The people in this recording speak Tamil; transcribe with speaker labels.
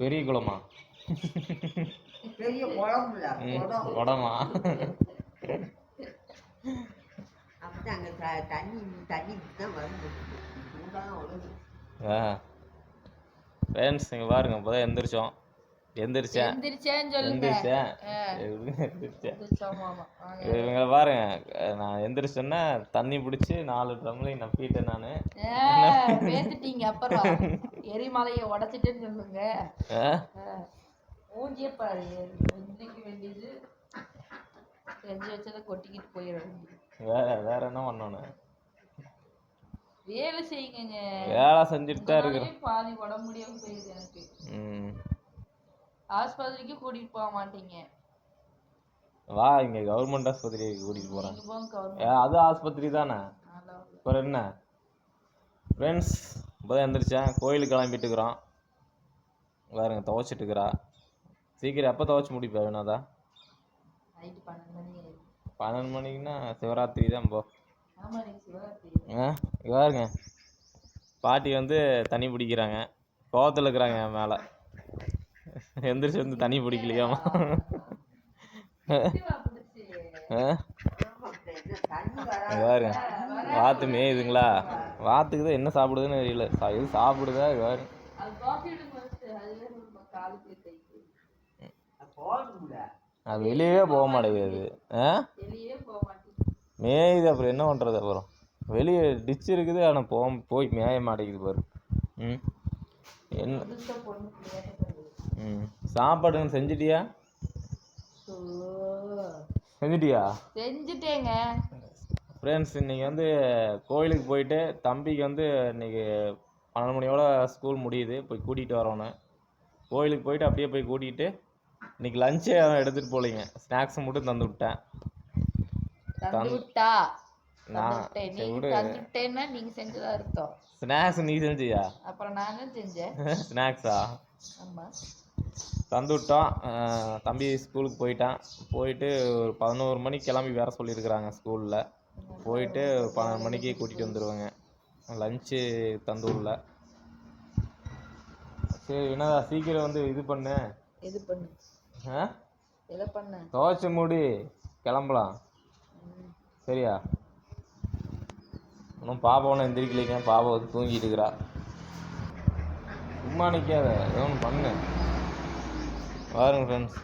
Speaker 1: பெரிய
Speaker 2: குளமா
Speaker 1: பெரிய குழம்புல
Speaker 2: ம்,
Speaker 1: குடம். அப்படி அங்கே தண்ணி தண்ணி தான்
Speaker 2: ஃப்ரெண்ட்ஸ் இங்கே பாருங்க இப்போ தான் எந்திரிச்சோம். எந்திரிச்சேன் எந்திரிச்சேன்
Speaker 3: ஆ.
Speaker 2: எந்திரிச்சேன்
Speaker 3: எந்திரிச்சோம், ஆமா. வாங்க.
Speaker 2: இவங்க பாருங்க. நான் எந்திரிச்சேன்னா தண்ணி பிடிச்சி நாலு ட்ரம்லையும் நப்பிட்டேன் நான்.
Speaker 3: ஆ, பேத்துட்டீங்க அப்புறம். எரிமலையை உடைச்சிட்டேன்னு சொல்லுங்க. ஆ. மூஞ்சியே பாரு வேண்டியது செஞ்சு வச்சதை கொட்டிக்கிட்டு போயிட
Speaker 2: வேற வேற என்ன பண்ணணும்?
Speaker 3: வேலை செய்யுங்க.
Speaker 2: வேலை செஞ்சுட்டு தான் இருக்கிறேன்
Speaker 3: பாதி உடம்பு முடியாம போயிடுது எனக்கு.
Speaker 2: ம்.
Speaker 3: ஆஸ்பத்திரிக்கு கூட்டிட்டு போக மாட்டீங்க.
Speaker 2: வா இங்கே கவர்மெண்ட் ஆஸ்பத்திரிக்கு
Speaker 3: கவர்மெண்ட்
Speaker 2: ஏ அது ஆஸ்பத்திரி தானே? அப்புறம் என்ன? ஃப்ரெண்ட்ஸ் இப்போ தான் எந்திரிச்சேன். கோயிலுக்கு கிளம்பிட்டு இருக்கிறோம். பாருங்க துவைச்சிட்டு இருக்கிறா. சீக்கிரம் எப்போ துவைச்சி முடிப்பா வேணாதா
Speaker 3: பன்னெண்டு
Speaker 2: மணிக்குன்னா சிவராத்திரி தான் போ. பாருங்க. பாட்டி வந்து தண்ணி பிடிக்கிறாங்க. கோவத்தில் இருக்கிறாங்க மேலே. எந்திரிச்சு வந்து தண்ணி பிடிக்கலையாமா
Speaker 3: பிடிச்சி
Speaker 1: என்ன
Speaker 2: பாருங்க வாத்து மேயுதுங்களா வாத்துக்குதான் என்ன சாப்பிடுதுன்னு தெரியல. சா- எது சாப்பிடுதா பாரு
Speaker 3: அது
Speaker 2: வெளியவே போக மாட்டேங்குது. ஆ? மேயுது அப்புறம் என்ன பண்ணுறது அப்புறம்? வெளியே டிச் இருக்குது ஆனால் போ போய் மேய மாட்டேங்குது பாரு. ம்? என்ன? சாப்பாடுன்னு செஞ்சிட்டியா? செஞ்சிட்டியா?
Speaker 3: செஞ்சுட்டேங்க.
Speaker 2: ஃப்ரெண்ட்ஸ் இன்னைக்கு வந்து கோயிலுக்கு போயிட்டு தம்பிக்கு வந்து இன்னைக்கு பன்னெண்டு மணியோட ஸ்கூல் முடியுது. போய் கூட்டிகிட்டு வரணும் கோயிலுக்கு போயிட்டு அப்படியே போய் கூட்டிகிட்டு இன்னைக்கு லஞ்சே எடுத்துகிட்டு போகலைங்க ஸ்நாக்ஸ் மட்டும் தந்து விட்டேன். ஸ்நாக்ஸ் நீ செஞ்சியா?
Speaker 3: அப்புறம் நான் செஞ்சேன்.
Speaker 2: ஸ்நாக்ஸா
Speaker 3: ஆமா.
Speaker 2: தந்து விட்டோம் அஹ் தம்பி ஸ்கூலுக்கு போயிட்டான். போயிட்டு ஒரு பதினோரு மணிக்கு கிளம்பி வர சொல்லியிருக்கிறாங்க ஸ்கூலில். போயிட்டு பன்னெண்டு மணிக்கு கூட்டிகிட்டு வந்துடுவேங்க லஞ்சு தந்து விடல சரி வினதா சீக்கிரம் வந்து இது பண்ணு.
Speaker 3: இது பண்ணு.
Speaker 2: ஆ?
Speaker 3: எதை பண்ண?
Speaker 2: துவைச்சு மூடி கிளம்பலாம். சரியா? இன்னும் பாப்பா ஒன்றும் எந்திரிக்கலைங்க. பாப்பா வந்து தூங்கிட்டு இருக்கிறா. சும்மா நிற்காத ஏதோ ஒன்று பண்ணு. பாருங்க ஃப்ரெண்ட்ஸ்